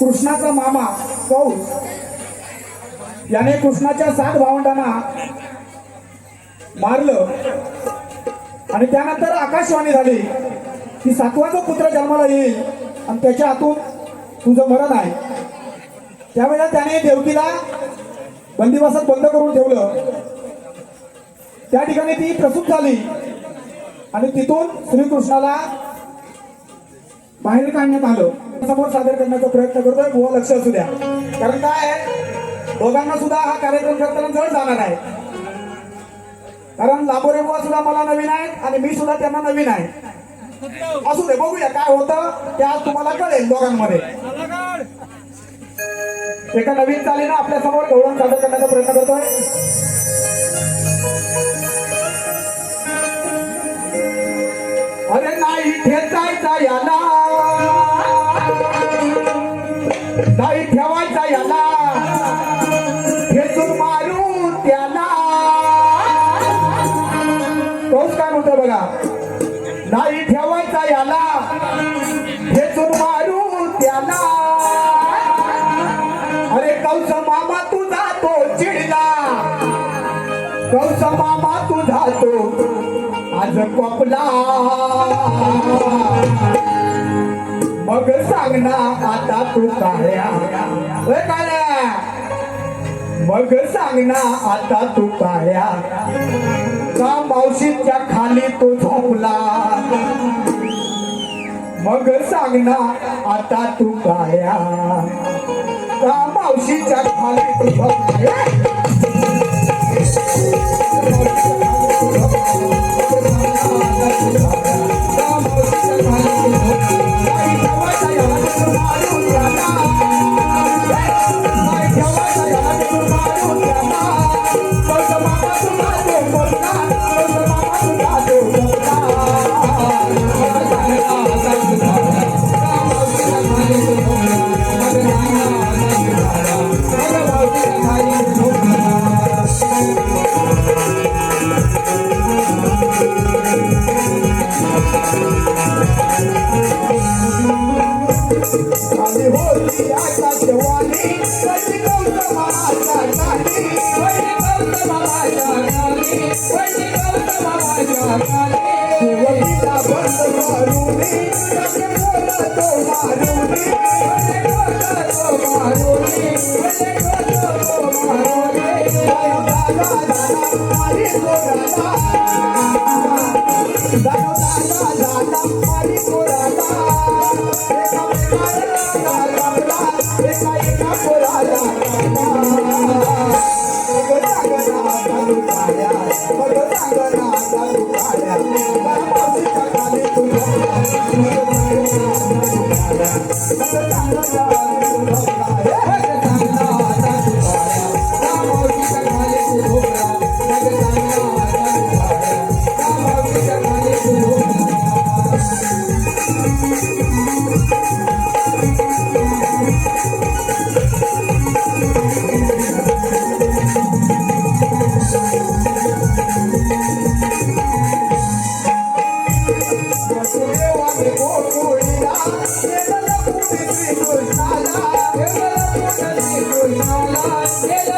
कृष्णाचा मामा कौस याने कृष्णाच्या सात भावंडांना मारलं. आणि त्यानंतर आकाशवाणी झाली की सातवा जो पुत्र जन्माला येईल आणि त्याच्या हातून तुझं मरण आहे. त्यावेळेला त्याने देवकीला बंदिवासात बंद करून ठेवलं. त्या ठिकाणी ती प्रसूत झाली. आणि तिथून श्रीकृष्णाला बाहेर काढण्यात आलं. समोर सादर करण्याचा प्रयत्न करतोय. बुवा लक्ष असू द्या. कारण काय आहे? दोघांना सुद्धा हा कार्यक्रम करताना जड जाणार आहे. कारण लांबोरे बुवा सुद्धा मला नवीन आहेत आणि मी सुद्धा त्यांना नवीन आहे. असू दे बघूया काय होतं. ते आज तुम्हाला कळेल दोघांमध्ये. एका नवीन चालीनं आपल्यासमोर गौरव सादर करण्याचा प्रयत्न करतोय. नाही ठेवायचा याला. ठेचून मारू त्याला. तोच काय म्हणतो बघा? नाही ठेवायचा याला. खेचून मारू त्याला. अरे कौस मामा तुझा तो चिडला. कौस मामा तुझा तो आज कोपला. मग सांग आता तू काळ्या काळ्या मग सांगना आता तू काळ्या का मावशीच्या खाली तो झोपला? मग सांगना आता तू काळ्या का मावशीच्या खाली तू झोपला? आकाशवाणी कधी Yeah.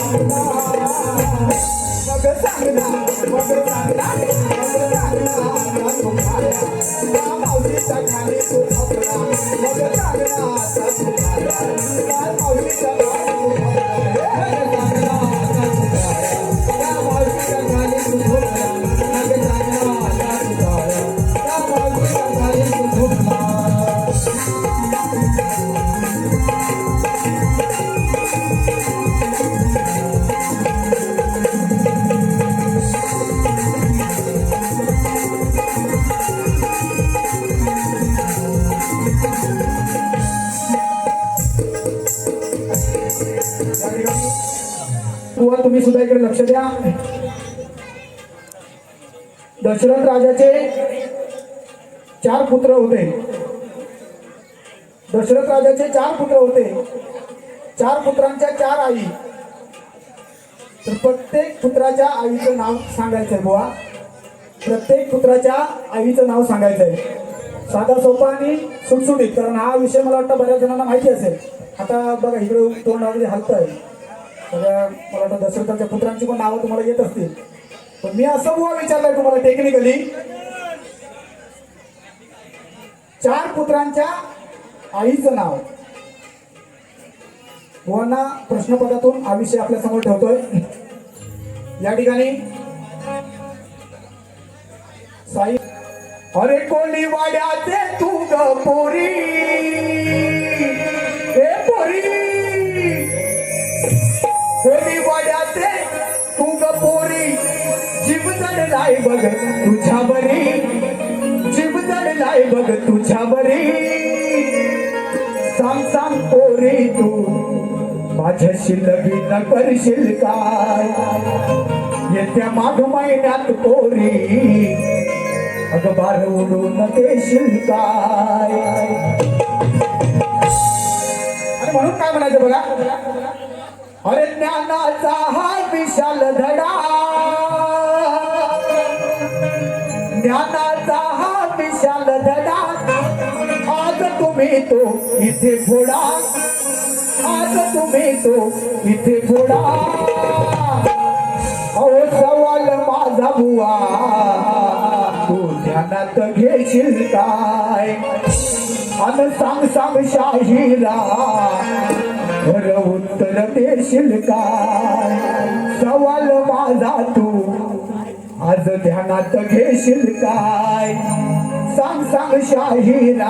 तुम्ही सुद्धा इकडे लक्ष द्या. दशरथ राजाचे चार पुत्र होते. दशरथ राजाचे चार पुत्र होते. चार पुत्रांच्या चार आई. तर प्रत्येक पुत्राच्या आईचं नाव सांगायचंय बुवा. प्रत्येक पुत्राच्या आईचं नाव सांगायचंय. साधा सोपा आणि सुटसुटीत कारण हा विषय मला वाटतं बऱ्याच जणांना माहिती असेल. आता बघा इकडे तोंड अगदी हलतंय सगळ्या मला वाटतं दशरथाच्या पुत्रांची पण नावं तुम्हाला येत असतील. पण मी असं बुवा विचारलंय तुम्हाला टेक्निकली चार पुत्रांच्या आईचं नाव. मुलांना प्रश्नपदातून हा विषय आपल्यासमोर ठेवतोय. या ठिकाणी साई अरे कोणी वाड्याचे तू ग पोरी. हे पोरी. कोणी वाड्याचे तू ग पोरी. जीव जडलाय बघ तुझ्या बरी जीव जडलाय बघ तुझ्या बरी काय सांगतो रे तू माझ्याशी लग्न करशील काय येत्या माघ महिन्यात कोरी अगबार उडून देशील काय? आणि म्हणून काय म्हणायचं बघा? अरे ज्ञानाचा हा विशाल धडा ज्ञाना तुम्ही तो इथे फोडा आज तुम्ही तो इथे फोडा अहो सवाल माझा बुवा तू ध्यानात घेशील काय? अन सांग सांग शाहिरा खरं उत्तर देशील काय? सवाल माझा तू आज ध्यानात घेशील काय? सांग सांग शाहिरा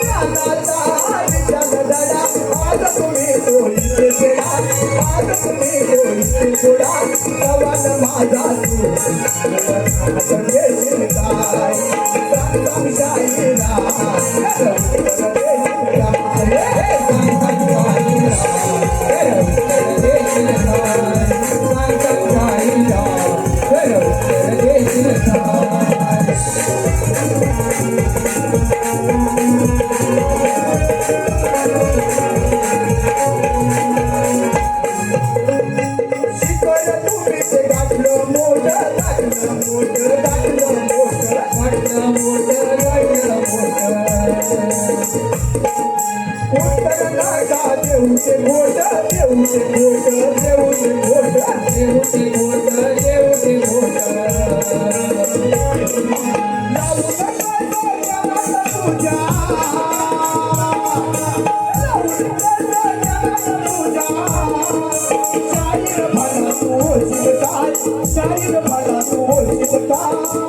Thank you. देऊचे बोट देऊचे बोट देऊचे बोट देऊचे बोट देऊचे बोट लावू तुझ्या शाहीर भाला तू शिवताय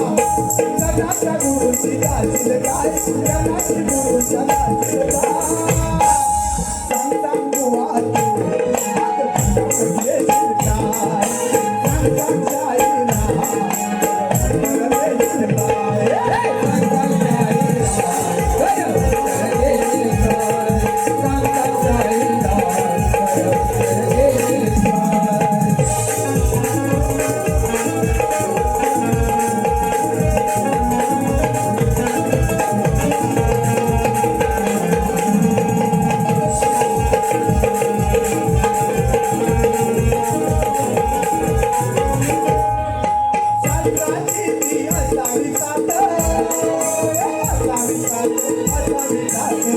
जवाच्या मुला Thank you.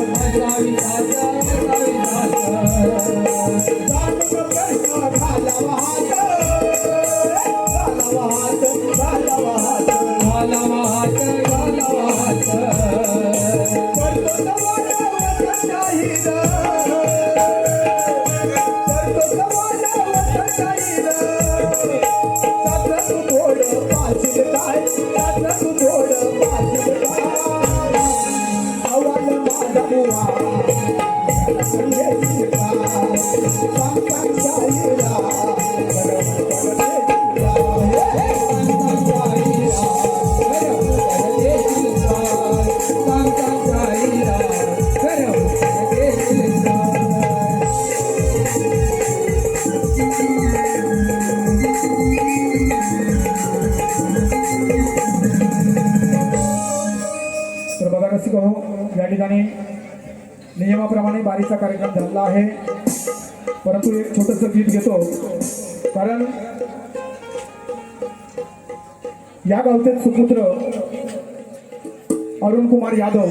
नियमाप्रमाणे बारीचा कार्यक्रम झाला आहे. परंतु एक छोटस गीत घेतो. कारण या गावचे सुपुत्र अरुण कुमार यादव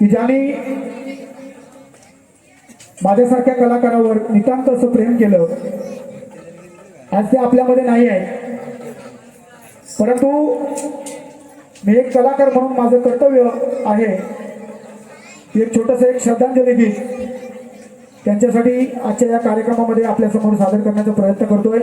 की ज्यांनी माझ्यासारख्या कलाकारावर नितांत असं प्रेम केलं आज ते आपल्यामध्ये नाही आहे परंतु मी एक कलाकार म्हणून माझं कर्तव्य आहे. एक छोटस एक श्रद्धांजली गीत त्यांच्यासाठी आजच्या या कार्यक्रमामध्ये आपल्यासमोर सादर करण्याचा प्रयत्न करतोय.